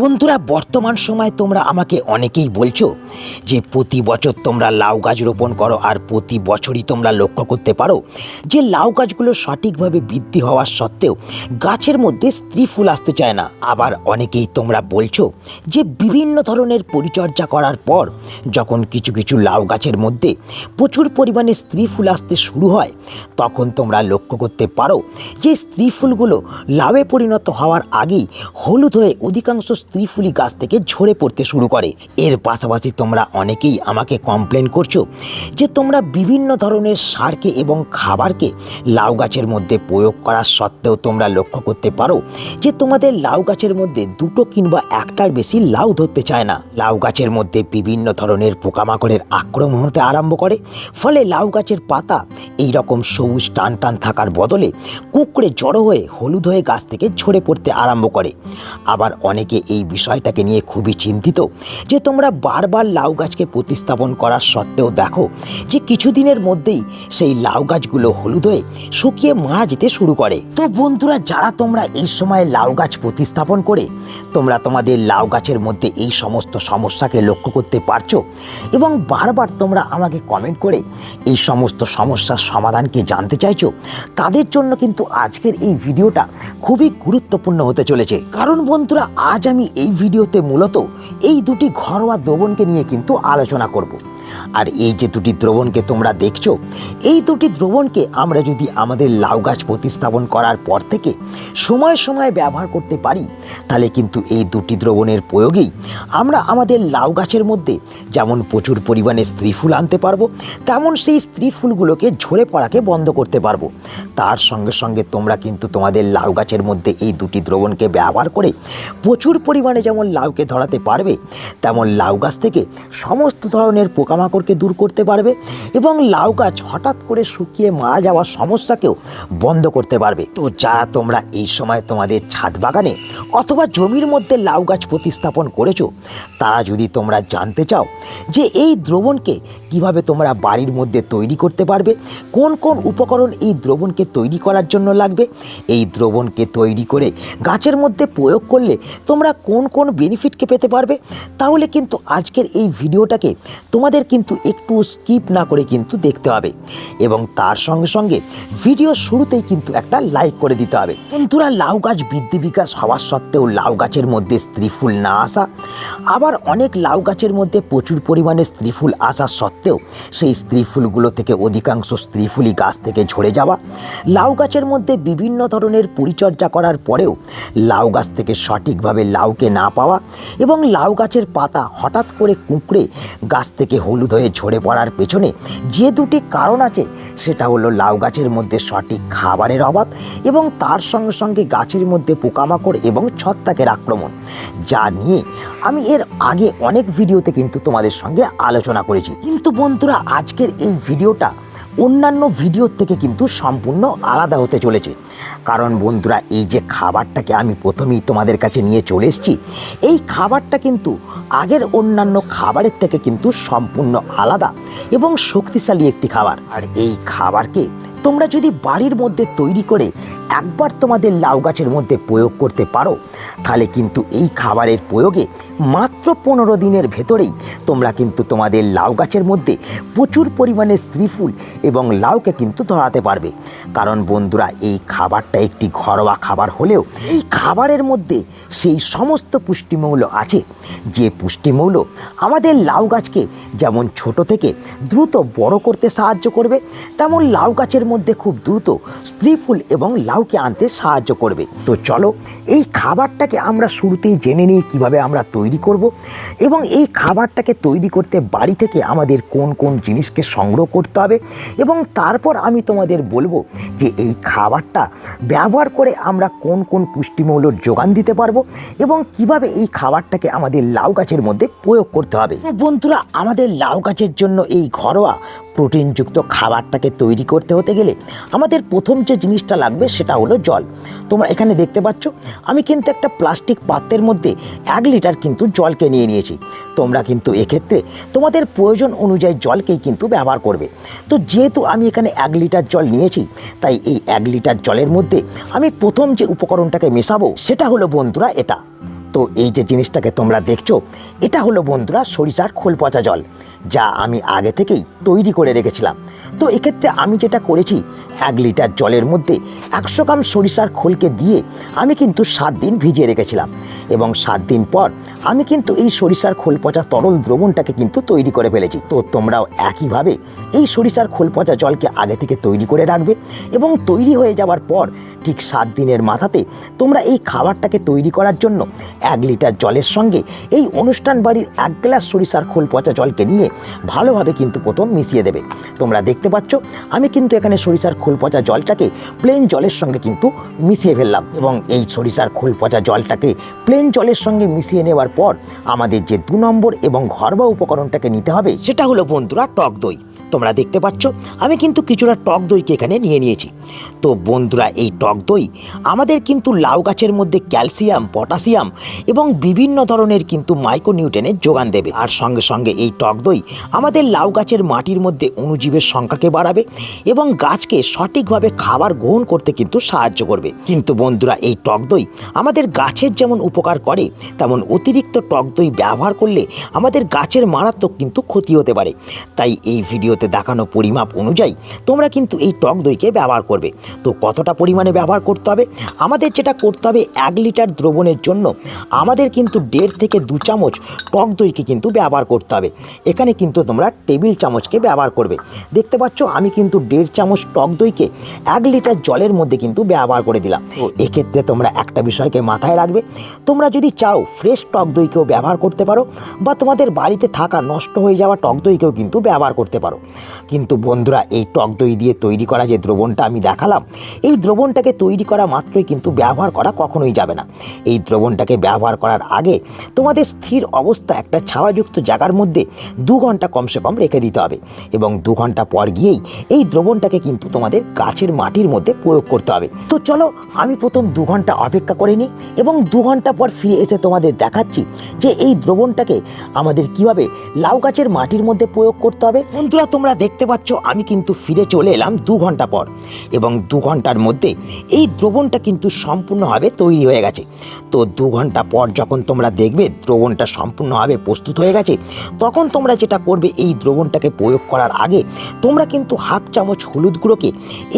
বন্ধুরা, বর্তমান সময় তোমরা আমাকে অনেকেই বলছো যে প্রতি বছর তোমরা লাউ গাছ রোপণ করো আর প্রতি বছরই তোমরা লক্ষ্য করতে পারো যে লাউ গাছগুলো সঠিকভাবে বৃদ্ধি হওয়ার সত্ত্বেও গাছের মধ্যে স্ত্রী ফুল আসতে চায় না। আবার অনেকেই তোমরা বলছো যে বিভিন্ন ধরনের পরিচর্যা করার পর যখন কিছু কিছু লাউ গাছের মধ্যে প্রচুর পরিমাণে স্ত্রী ফুল আসতে শুরু হয়, তখন তোমরা লক্ষ্য করতে পারো যে স্ত্রী ফুলগুলো লাভে পরিণত হওয়ার আগেই হলুদ হয়ে অধিকাংশ স্ত্রী ফুলি গাছ থেকে ঝরে পড়তে শুরু করে। এর পাশাপাশি তোমরা অনেকেই আমাকে কমপ্লেন করছ যে তোমরা বিভিন্ন ধরনের সারকে এবং খাবারকে লাউ গাছের মধ্যে প্রয়োগ করার সত্ত্বেও তোমরা লক্ষ্য করতে পারো যে তোমাদের লাউ গাছের মধ্যে দুটো কিংবা একটার বেশি লাউ ধরতে চায় না। লাউ গাছের মধ্যে বিভিন্ন ধরনের পোকামাকড়ের আক্রমণ হতে আরম্ভ করে। ফলে লাউ গাছের পাতা এই রকম সবুজ টান টান থাকার বদলে কুঁকড়ে জড়ো হয়ে হলুদ হয়ে গাছ থেকে ঝরে পড়তে আরম্ভ করে। আবার অনেকে এই বিষয়টাকে নিয়ে খুবই চিন্তিত যে তোমরা বারবার লাউ গাছকে প্রতিস্থাপন করার সত্ত্বেও দেখো যে কিছুদিনের মধ্যেই সেই লাউ গাছগুলো হলুদ হয়ে শুকিয়ে মারা যেতে শুরু করে। তো বন্ধুরা, যারা তোমরা এই সময় লাউ গাছ প্রতিস্থাপন করে, তোমরা তোমাদের লাউ গাছের মধ্যে এই সমস্ত সমস্যাকে লক্ষ্য করতে পারছ এবং বারবার তোমরা আমাকে কমেন্ট করে এই সমস্ত সমস্যার সমাধানকে জানতে চাইছো, তাদের জন্য কিন্তু আজকের এই ভিডিওটা খুবই গুরুত্বপূর্ণ হতে চলেছে। কারণ বন্ধুরা, আজ আমি এই ভিডিওতে মূলত এই দুটি ঘরোয়া দ্রবণকে নিয়ে কিন্তু আলোচনা করব। আর এই যে দুটি দ্রবণকে তোমরা দেখছ, এই দুটি দ্রবণকে আমরা যদি আমাদের লাউ গাছ প্রতিস্থাপন করার পর থেকে সময় সময় ব্যবহার করতে পারি, তাহলে কিন্তু এই দুটি দ্রবণের প্রয়োগেই আমরা আমাদের লাউ গাছের মধ্যে যেমন প্রচুর পরিমাণে স্ত্রী ফুল আনতে পারব, তেমন সেই স্ত্রী ফুলগুলোকে ঝরে পড়াকে বন্ধ করতে পারব। তার সঙ্গে সঙ্গে তোমরা কিন্তু তোমাদের লাউ গাছের মধ্যে এই দুটি দ্রবণকে ব্যবহার করে প্রচুর পরিমাণে যেমন লাউকে ধরাতে পারবে, তেমন লাউ গাছ থেকে সমস্ত ধরনের পোকামাকড়কে দূর করতে পারবে এবং লাউ গাছ হঠাৎ করে শুকিয়ে মারা যাওয়ার সমস্যাকেও বন্ধ করতে পারবে। তো যারা তোমরা এই সময় তোমাদের ছাদ বাগানে অথবা জমির মধ্যে লাউ গাছ প্রতিস্থাপন করেছ, তারা যদি তোমরা জানতে চাও যে এই দ্রবণকে কীভাবে তোমরা বাড়ির মধ্যে তৈরি করতে পারবে, কোন কোন উপকরণ এই দ্রবণকে তৈরি করার জন্য লাগবে, এই দ্রবণকে তৈরি করে গাছের মধ্যে প্রয়োগ করলে তোমরা কোন কোন বেনিফিটকে পেতে পারবে, তাহলে কিন্তু আজকের এই ভিডিওটাকে তোমাদের কিন্তু একটু স্কিপ না করে কিন্তু দেখতে হবে। এবং তার সঙ্গে সঙ্গে ভিডিও শুরুতেই কিন্তু একটা লাইক করে দিতে হবে। বন্ধুরা, লাউ গাছ বৃদ্ধি বিকাশ হওয়ার সত্ত্বেও লাউ গাছের মধ্যে স্ত্রী ফুল না আসা, আবার অনেক লাউ গাছের মধ্যে প্রচুর পরিমাণে স্ত্রী ফুল আসা সত্ত্বেও সেই স্ত্রী ফুলগুলো থেকে অধিকাংশ স্ত্রী ফুলই গাছ থেকে ঝরে যাওয়া। লাউ গাছের মধ্যে বিভিন্ন ধরনের পরিচর্যা করার পরেও লাউ গাছ থেকে সঠিকভাবে লাউকে না পাওয়া এবং লাউ গাছের পাতা হঠাৎ করে কুঁকড়ে গাছ থেকে হলুদ হয়ে ঝরে পড়ার পেছনে যে দুটি কারণ আছে, সেটা হলো লাউ গাছের মধ্যে সঠিক খাবারের অভাব এবং তার সঙ্গে সঙ্গে গাছের মধ্যে পোকামাকড় এবং ছত্রাকের আক্রমণ, যা নিয়ে আমি এর আগে অনেক ভিডিওতে কিন্তু তোমাদের সঙ্গে আলোচনা করেছি। কিন্তু বন্ধুরা, আজকের এই ভিডিওটা অন্যান্য ভিডিওর থেকে কিন্তু সম্পূর্ণ আলাদা হতে চলেছে। কারণ বন্ধুরা, এই যে খাবারটাকে আমি প্রথমেই তোমাদের কাছে নিয়ে চলে এসেছি, এই খাবারটা কিন্তু আগের অন্যান্য খাবারের থেকে কিন্তু সম্পূর্ণ আলাদা এবং শক্তিশালী একটি খাবার। আর এই খাবারকে তোমরা যদি বাড়ির মধ্যে তৈরি করে একবার তোমাদের লাউ গাছের মধ্যে প্রয়োগ করতে পারো, তাহলে কিন্তু এই খাবারের প্রয়োগে মাত্র পনেরো দিনের ভেতরেই তোমরা কিন্তু তোমাদের লাউ গাছের মধ্যে প্রচুর পরিমাণে স্ত্রীফুল এবং লাউকে কিন্তু ধরাতে পারবে। কারণ বন্ধুরা, এই খাবারটা একটি ঘরোয়া খাবার হলেও এই খাবারের মধ্যে সেই সমস্ত পুষ্টিমৌল আছে। যে পুষ্টিমৌল আমাদের লাউ গাছকে যেমন ছোট থেকে দ্রুত বড় করতে সাহায্য করবে, তেমন লাউ গাছের মধ্যে খুব দ্রুত স্ত্রী ফুল এবং লাউকে আনতে সাহায্য করবে। তো চলো, এই খাবারটাকে আমরা শুরুতেই জেনে নিই কীভাবে আমরা তৈরি করব এবং এই খাবারটাকে তৈরি করতে বাড়ি থেকে আমাদের কোন কোন জিনিসকে সংগ্রহ করতে হবে এবং তারপর আমি তোমাদের বলব যে এই খাবারটা ব্যবহার করে আমরা কোন কোন পুষ্টিমৌলর যোগান দিতে পারব এবং কীভাবে এই খাবারটাকে আমাদের লাউ গাছের মধ্যে প্রয়োগ করতে হবে। বন্ধুরা, আমাদের লাউ গাছের জন্য এই ঘরোয়া প্রোটিনযুক্ত খাবারটাকে তৈরি করতে হতে গেলে আমাদের প্রথম যে জিনিসটা লাগবে সেটা হলো জল। তোমরা এখানে দেখতে পাচ্ছ, আমি কিন্তু একটা প্লাস্টিক পাত্রের মধ্যে এক লিটার কিন্তু জলকে নিয়ে নিয়েছি। তোমরা কিন্তু এক্ষেত্রে তোমাদের প্রয়োজন অনুযায়ী জলকেই কিন্তু ব্যবহার করবে। তো যেহেতু আমি এখানে এক লিটার জল নিয়েছি, তাই এই এক লিটার জলের মধ্যে আমি প্রথম যে উপকরণটাকে মেশাবো সেটা হলো বন্ধুরা এটা। তো এই যে জিনিসটাকে তোমরা দেখছ, এটা হলো বন্ধুরা সরিষার খোল পচা জল, যা আমি আগে থেকেই তৈরি করে রেখেছিলাম। তো এক্ষেত্রে আমি যেটা করেছি এক লিটার জলের মধ্যে একশো গ্রাম সরিষার খোলকে দিয়ে আমি কিন্তু সাত দিন ভিজিয়ে রেখেছিলাম। এবং সাত দিন পর আমি কিন্তু এই সরিষার খোল পচা তরল দ্রবণটাকে কিন্তু তৈরি করে ফেলেছি। তো তোমরাও একইভাবে এই সরিষার খোল পচা জলকে আগে থেকে তৈরি করে রাখবে এবং তৈরি হয়ে যাওয়ার পর ঠিক সাত দিনের মাথাতে তোমরা এই খাবারটাকে তৈরি করার জন্য এক লিটার জলের সঙ্গে এই অনুষ্ঠান বাড়ির এক গ্লাস সরিষার খোল পচা জলকে নিয়ে ভালোভাবে কিন্তু প্রথম মিশিয়ে দেবে। তোমরা দেখতে পাচ্ছ, আমি কিন্তু এখানে সরিষার খোল পচা জলটাকে প্লেন জলের সঙ্গে কিন্তু মিশিয়ে ফেললাম এবং এই সরিষার খোল পচা জলটাকে প্লেন জলের সঙ্গে মিশিয়ে নেওয়ার পর আমাদের যে দু নম্বর এবং ঘরোয়া উপকরণটাকে নিতে হবে সেটা হলো বন্ধুরা টক দই। তোমরা দেখতে পাচ্ছ, আমি কিন্তু কিছুটা টক দইকে এখানে নিয়ে নিয়েছি। তো বন্ধুরা, এই টক দই আমাদের কিন্তু লাউ গাছের মধ্যে ক্যালসিয়াম, পটাশিয়াম এবং বিভিন্ন ধরনের কিন্তু মাইক্রোনিউট্রেনের যোগান দেবে। আর সঙ্গে সঙ্গে এই টক দই আমাদের লাউ গাছের মাটির মধ্যে অণুজীবের সংখ্যাকে বাড়াবে এবং গাছকে সঠিকভাবে খাবার গ্রহণ করতে কিন্তু সাহায্য করবে। কিন্তু বন্ধুরা, এই টক দই আমাদের গাছের যেমন উপকার করে, তেমন অতিরিক্ত টক দই ব্যবহার করলে আমাদের গাছের মারাত্মক কিন্তু ক্ষতি হতে পারে। তাই এই ভিডিওতে দেখানো পরিমাপ অনুযায়ী তোমরা কিন্তু এই টক দইকে ব্যবহার করবে। তো কতটা পরিমাণে ব্যবহার করতে হবে? আমাদের যেটা করতে হবে এক লিটার দ্রবণের জন্য আমাদের কিন্তু দেড় থেকে দু চামচ টক দইকে কিন্তু ব্যবহার করতে হবে। এখানে কিন্তু তোমরা টেবিল চামচকে ব্যবহার করবে। দেখতে পাচ্ছ আমি কিন্তু দেড় চামচ টক দইকে এক লিটার জলের মধ্যে কিন্তু ব্যবহার করে দিলাম। এক্ষেত্রে তোমরা একটা বিষয়কে মাথায় রাখবে। তোমরা যদি চাও ফ্রেশ টক দইকেও ব্যবহার করতে পারো বা তোমাদের বাড়িতে থাকা নষ্ট হয়ে যাওয়া টক দইকেও কিন্তু ব্যবহার করতে পারো। কিন্তু বন্ধুরা, এই টক দই দিয়ে তৈরি করা যে দ্রবণটা আমি দেখালাম, এই দ্রবণটাকে তৈরি করা মাত্রই কিন্তু ব্যবহার করা কখনোই যাবে না। এই দ্রবণটাকে ব্যবহার করার আগে তোমাদের স্থির অবস্থা একটা ছাওয়াযুক্ত জায়গার মধ্যে দু ঘণ্টা কমসে কম রেখে দিতে হবে এবং দু ঘণ্টা পর গিয়েই এই দ্রবণটাকে কিন্তু তোমাদের গাছের মাটির মধ্যে প্রয়োগ করতে হবে। তো চলো, আমি প্রথম দু ঘণ্টা অপেক্ষা করে নিই এবং দু ঘণ্টা পর ফিরে এসে তোমাদের দেখাচ্ছি যে এই দ্রবণটাকে আমাদের কীভাবে লাউ গাছের মাটির মধ্যে প্রয়োগ করতে হবে। বন্ধুরা তোমরা দেখতে পাচ্ছ, আমি কিন্তু ফিরে চলে এলাম দু ঘণ্টা পর। এবং দু ঘণ্টার মধ্যে এই দ্রবণটা কিন্তু সম্পূর্ণভাবে তৈরি হয়ে গেছে। তো দু ঘণ্টা পর যখন তোমরা দেখবে দ্রবণটা সম্পূর্ণভাবে প্রস্তুত হয়ে গেছে, তখন তোমরা যেটা করবে, এই দ্রবণটাকে প্রয়োগ করার আগে তোমরা কিন্তু হাফ চামচ হলুদ গুঁড়োকে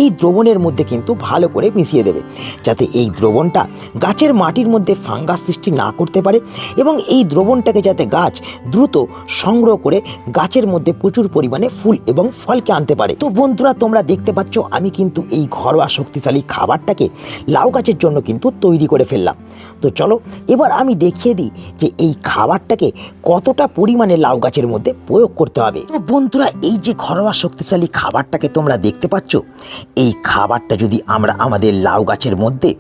এই দ্রবণের মধ্যে কিন্তু ভালো করে মিশিয়ে দেবে। যাতে এই দ্রবণটা গাছের মাটির মধ্যে ফাঙ্গাস সৃষ্টি না করতে পারে এবং এই দ্রবণটাকে যাতে গাছ দ্রুত সংগ্রহ করে গাছের মধ্যে প্রচুর পরিমাণে ফুল এবং ফলকে আনতে পারে। তো বন্ধুরা, তোমরা দেখতে পাচ্ছ, আমি কিন্তু এই ঘরোয়া শক্তিশালী খাবারটাকে লাউ গাছের জন্য কিন্তু তৈরি করে ফেললাম। তো চলো, এবার আমি দেখিয়ে দিই যে এই খাবারটাকে কতটা পরিমাণে লাউ গাছের মধ্যে প্রয়োগ করতে হবে। তো বন্ধুরা, এই যে ঘরোয়া শক্তিশালী খাবারটাকে তোমরা দেখতে পাচ্ছ, এই খাবারটা যদি আমরা আমাদের লাউ গাছের মধ্যে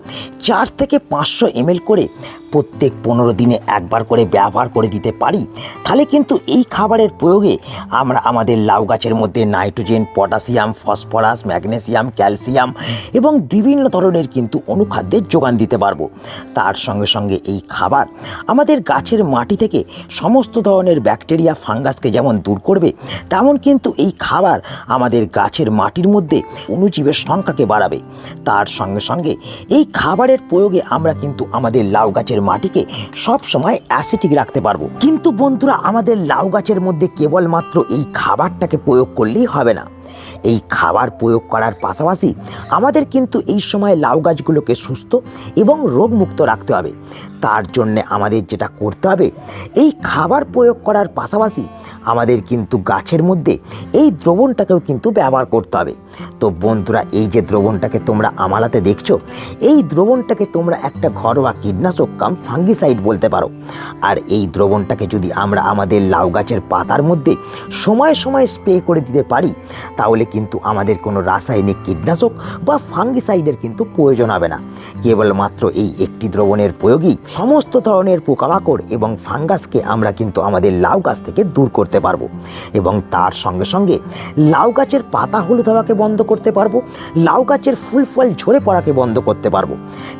চার থেকে পাঁচশো এমএল করে প্রত্যেক পনেরো দিনে একবার করে ব্যবহার করে দিতে পারি, তাহলে কিন্তু এই খাবারের প্রয়োগে আমরা আমাদের লাউ গাছের মধ্যে nitrogen, potassium, phosphorus, magnesium, calcium এবং বিভিন্ন ধরনের কিন্তু অনুখাদ্যের যোগান দিতে পারব। তার সঙ্গে সঙ্গে এই খাবার আমাদের গাছের মাটি থেকে সমস্ত ধরনের ব্যাকটেরিয়া, ফাঙ্গাসকে যেমন দূর করবে, তেমন কিন্তু এই খাবার আমাদের গাছের মাটির মধ্যে অনুজীবের সংখ্যাকে বাড়াবে। তার সঙ্গে সঙ্গে এই খাবারের প্রয়োগে আমরা কিন্তু আমাদের লাউ গাছের মাটিকে সব সময় অ্যাসিটিক রাখতে পারব। কিন্তু বন্ধুরা, আমাদের লাউ গাছের মধ্যে কেবলমাত্র এই খাবারটাকে প্রয়োগ করলেই হবে না। এই খাবার প্রয়োগ করার পাশাপাশি আমাদের কিন্তু এই সময় লাউ গাছগুলোকে সুস্থ এবং রোগমুক্ত রাখতে হবে। তার জন্যে আমাদের যেটা করতে হবে, এই খাবার প্রয়োগ করার পাশাপাশি আমাদের কিন্তু গাছের মধ্যে এই দ্রবণটাকেও কিন্তু ব্যবহার করতে হবে। তো বন্ধুরা, এই যে দ্রবণটাকে তোমরা আমালাতে দেখছ, এই দ্রবণটাকে তোমরা একটা ঘরোয়া কীটনাশক কাম ফাঙ্গিসাইড বলতে পারো। আর এই দ্রবণটাকে যদি আমরা আমাদের লাউ গাছের পাতার মধ্যে সময় সময় স্প্রে করে দিতে পারি তাহলে কিন্তু আমাদের কোনো রাসায়নিক কীটনাশক বা ফাঙ্গিসাইডের কিন্তু প্রয়োজন হবে না। কেবলমাত্র এই একটি দ্রবণের প্রয়োগই সমস্ত ধরনের পোকামাকড় এবং ফাঙ্গাসকে আমরা কিন্তু আমাদের লাউ গাছ থেকে দূর করতে পারব এবং তার সঙ্গে সঙ্গে লাউ গাছের পাতা হলুদ হওয়াকে বন্ধ করতে পারব, লাউ গাছের ফুল ফল ঝরে পড়াকে বন্ধ করতে পারব।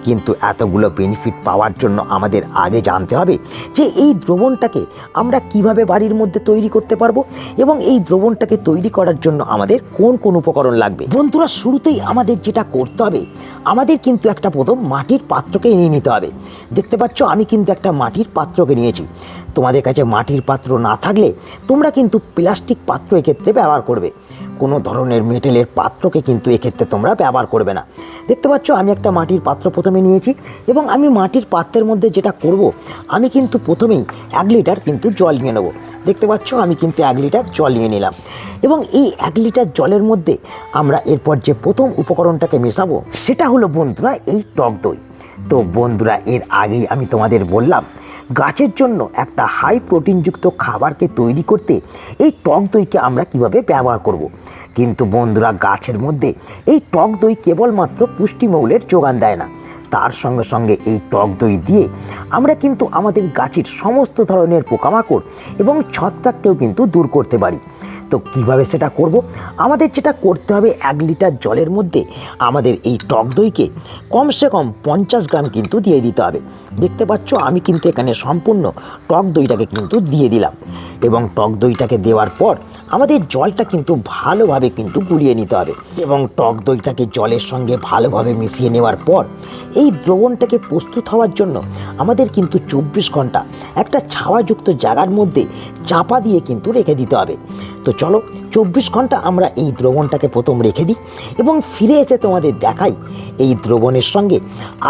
কিন্তু এতগুলো বেনিফিট পাওয়ার জন্য আমাদের আগে জানতে হবে যে এই দ্রবণটাকে আমরা কীভাবে বাড়ির মধ্যে তৈরি করতে পারব এবং এই দ্রবণটাকে তৈরি করার জন্য আমাদের আমাদের কোন কোন উপকরণ লাগবে? বন্ধুরা, শুরুতেই আমাদের যেটা করতে হবে, আমাদের কিন্তু একটা প্রথম মাটির পাত্রকে নিয়ে নিতে হবে। দেখতে পাচ্ছ, আমি কিন্তু একটা মাটির পাত্রকে নিয়েছি। তোমাদের কাছে মাটির পাত্র না থাকলে তোমরা কিন্তু প্লাস্টিক পাত্র এক্ষেত্রে ব্যবহার করবে। কোনো ধরনের মেটেলের পাত্রকে কিন্তু এক্ষেত্রে তোমরা ব্যবহার করবে না। দেখতে পাচ্ছ, আমি একটা মাটির পাত্র প্রথমে নিয়েছি এবং আমি মাটির পাত্রের মধ্যে যেটা করব, আমি কিন্তু প্রথমেই এক লিটার কিন্তু জল নিয়ে নেব। দেখতে পাচ্ছ, আমি কিন্তু এক লিটার জল নিয়ে নিলাম। এবং এই এক লিটার জলের মধ্যে আমরা এরপর যে প্রথম উপকরণটাকে মেশাবো, সেটা হলো বন্ধুরা এই টক দই। তো বন্ধুরা, এর আগেই আমি তোমাদের বললাম, গাছের জন্য একটা হাই প্রোটিনযুক্ত খাবারকে তৈরি করতে এই টক দইকে আমরা কীভাবে ব্যবহার করব। কিন্তু বন্ধুরা, গাছের মধ্যে এই টক দই কেবলমাত্র পুষ্টিমৌলের যোগান দেয় না। তার সঙ্গে সঙ্গে এই টক দই দিয়ে আমরা কিন্তু আমাদের গাছের সমস্ত ধরনের পোকামাকড় এবং ছত্রাককেও কিন্তু দূর করতে পারি। তো কীভাবে সেটা করব? আমাদের যেটা করতে হবে এক লিটার জলের মধ্যে আমাদের এই টক দইকে কমসে কম পঞ্চাশ গ্রাম কিন্তু দিয়ে দিতে হবে। দেখতে পাচ্ছ, আমি কিন্তু এখানে সম্পূর্ণ টক দইটাকে কিন্তু দিয়ে দিলাম এবং টক দইটাকে দেওয়ার পর আমাদের জলটা কিন্তু ভালোভাবে কিন্তু গুলিয়ে নিতে হবে এবং টক দইটাকে জলের সঙ্গে ভালোভাবে মিশিয়ে নেওয়ার পর এই দ্রবণটাকে প্রস্তুত হওয়ার জন্য আমাদের কিন্তু চব্বিশ ঘণ্টা একটা ছাওয়াযুক্ত জায়গার মধ্যে চাপা দিয়ে কিন্তু রেখে দিতে হবে। তো চলো চব্বিশ ঘণ্টা আমরা এই দ্রবণটাকে প্রথম রেখে দিই এবং ফিরে এসে তোমাদের দেখাই এই দ্রবণের সঙ্গে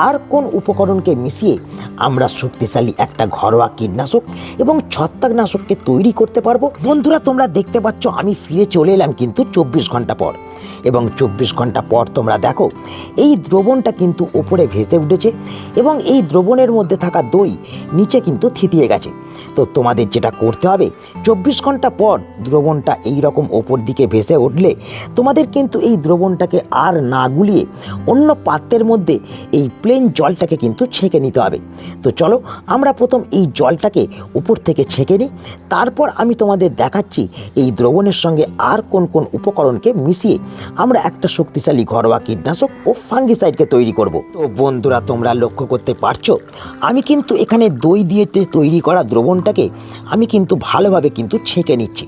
আর কোন উপকরণকে মিশিয়ে আমরা শক্তিশালী একটা ঘরোয়া কীটনাশক এবং ছত্রাকনাশককে তৈরি করতে পারব। বন্ধুরা, তোমরা দেখতে পাচ্ছ আমি ফিরে চলে এলাম কিন্তু চব্বিশ ঘণ্টা পর এবং চব্বিশ ঘণ্টা পর তোমরা দেখো এই দ্রবণটা কিন্তু ওপরে ভেসে উঠেছে এবং এই দ্রবণের মধ্যে থাকা দই নিচে কিন্তু থিতিয়ে গেছে। তো তোমাদের যেটা করতে হবে, চব্বিশ ঘণ্টা পর দ্রবণটা এই রকম ওপর দিকে ভেসে উঠলে তোমাদের কিন্তু এই দ্রবণটাকে আর না গুলিয়ে অন্য পাত্রের মধ্যে এই প্লেন জলটাকে কিন্তু ছেঁকে নিতে হবে। তো চলো, আমরা প্রথম এই জলটাকে উপর থেকে ছেঁকে নিই। তারপর আমি তোমাদের দেখাচ্ছি এই দ্রবণের সঙ্গে আর কোন কোন উপকরণকে মিশিয়ে আমরা একটা শক্তিশালী ঘরোয়া কীটনাশক ও ফাঙ্গিসাইডকে তৈরি করব। তো বন্ধুরা, তোমরা লক্ষ্য করতে পারছ, আমি কিন্তু এখানে দই দিয়ে তৈরি করা দ্রবণটাকে আমি কিন্তু ভালোভাবে কিন্তু ছেঁকে নিচ্ছি।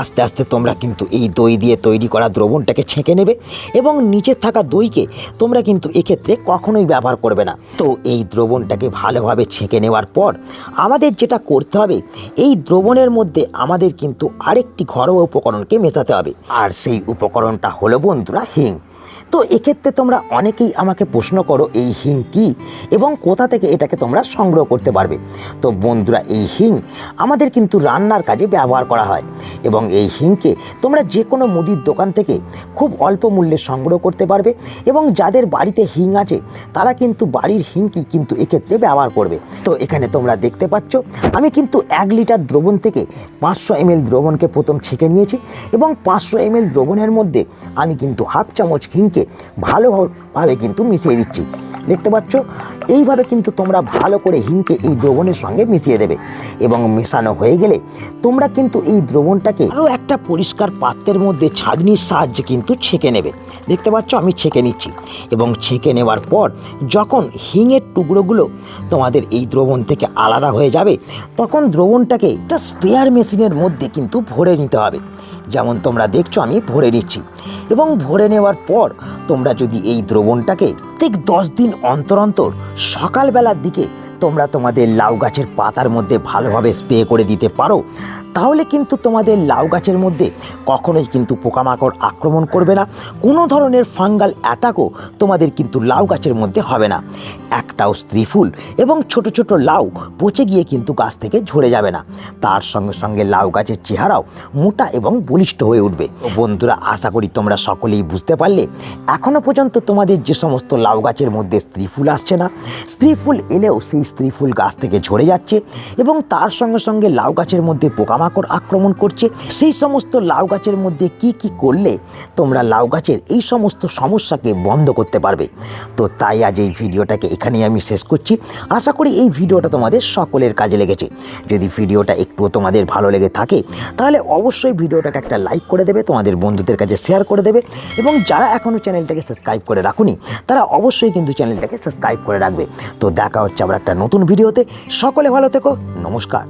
আস্তে আস্তে তোমরা কিন্তু এই দই দিয়ে তৈরি করা দ্রবণটাকে ছেঁকে নেবে এবং নিচে থাকা দইকে তোমরা কিন্তু এক্ষেত্রে কখনোই ব্যবহার করবে না। তো এই দ্রবণটাকে ভালোভাবে ছেঁকে নেওয়ার পর আমাদের যেটা করতে হবে, এই দ্রবণের মধ্যে আমাদের কিন্তু আরেকটি ঘরোয়া উপকরণকে মেশাতে হবে। আর সেই উপকরণটা হলো বন্ধুরা হিং। তো এক্ষেত্রে তোমরা অনেকেই আমাকে প্রশ্ন করো, এই হিং কি? এবং কোথা থেকে এটাকে তোমরা সংগ্রহ করতে পারবে? তো বন্ধুরা, এই হিং আমাদের কিন্তু রান্নার কাজে ব্যবহার করা হয়। এবং এই হিংকে তোমরা যে কোনো মুদির দোকান থেকে খুব অল্প মূল্যে সংগ্রহ করতে পারবে। এবং যাদের বাড়িতে হিং আছে, তারা কিন্তু বাড়ির হিংকি কিন্তু এক্ষেত্রে ব্যবহার করবে। তো এখানে তোমরা দেখতে পাচ্ছ, আমি কিন্তু এক লিটার দ্রবণ থেকে পাঁচশো এমএল দ্রবণকে প্রথম ছেঁকে নিয়েছি। এবং পাঁচশো এমএল দ্রবণের মধ্যে আমি কিন্তু হাফ চামচ হিংকে ভালোভাবে কিন্তু মিশিয়ে দিচ্ছি। দেখতে পাচ্ছ? এইভাবে কিন্তু তোমরা ভালো করে হিংকে এই দ্রবণের সঙ্গে মিশিয়ে দেবে। এবং মেশানো হয়ে গেলে তোমরা কিন্তু এই দ্রবণটাকে আরও একটা পরিষ্কার পাত্রের মধ্যে ছাগনির সাহায্যে কিন্তু ছেঁকে নেবে। দেখতে পাচ্ছ? আমি ছেঁকে নিচ্ছি। এবং ছেঁকে নেওয়ার পর যখন হিঙের টুকরোগুলো তোমাদের এই দ্রবণ থেকে আলাদা হয়ে যাবে, তখন দ্রবণটাকে একটা স্পেয়ার মেশিনের মধ্যে কিন্তু ভরে নিতে হবে। যেমন তোমরা দেখছ, আমি ভরে নিচ্ছি। এবং ভরে নেওয়ার পর তোমরা যদি এই দ্রবণটাকে ঠিক দশ দিন অন্তর অন্তর সকালবেলার দিকে তোমরা তোমাদের লাউ গাছের পাতার মধ্যে ভালোভাবে স্প্রে করে দিতে পারো। তাহলে কিন্তু তোমাদের লাউ গাছের মধ্যে কখনোই কিন্তু পোকামাকড় আক্রমণ করবে না। কোনো ধরনের ফাঙ্গাল অ্যাটাকও তোমাদের কিন্তু লাউ গাছের মধ্যে হবে না। একটাও স্ত্রী ফুল এবং ছোট ছোট লাউ পচে গিয়ে কিন্তু গাছ থেকে ঝরে যাবে না। তার সঙ্গে সঙ্গে লাউ গাছের চেহারাও মোটা এবং বলিষ্ঠ হয়ে উঠবে। বন্ধুরা, আশা করি তোমরা সকলেই বুঝতে পারলে এখনও পর্যন্ত তোমাদের যে সমস্ত লাউ গাছের মধ্যে স্ত্রী ফুল আসছে না। স্ত্রী ফুল এলেও সেই স্ত্রী ফুল গাছ থেকে ঝরে যাচ্ছে এবং তার সঙ্গে সঙ্গে লাউ গাছের মধ্যে পোকামাকড় আক্রমণ করছে। সেই সমস্ত লাউ গাছের মধ্যে কি কি করলে তোমরা লাউ গাছের এই সমস্ত সমস্যাকে বন্ধ করতে পারবে? তো তাই আজ এই ভিডিওটাকে এখানেই আমি শেষ করছি। আশা করি এই ভিডিওটা তোমাদের সকলের কাজে লেগেছে। যদি ভিডিওটা একটুও তোমাদের ভালো লেগে থাকে, তাহলে অবশ্যই ভিডিওটাকে একটা লাইক করে দেবে, তোমাদের বন্ধুদের কাছে শেয়ার করে দেবে এবং যারা এখনও চ্যানেলটাকে সাবস্ক্রাইব করে রাখুনি, তারা অবশ্যই কিন্তু চ্যানেলটাকে সাবস্ক্রাইব করে রাখবে। তো দেখা হচ্ছে আবার একটা নতুন ভিডিওতে সকলে ভালো থেকো নমস্কার।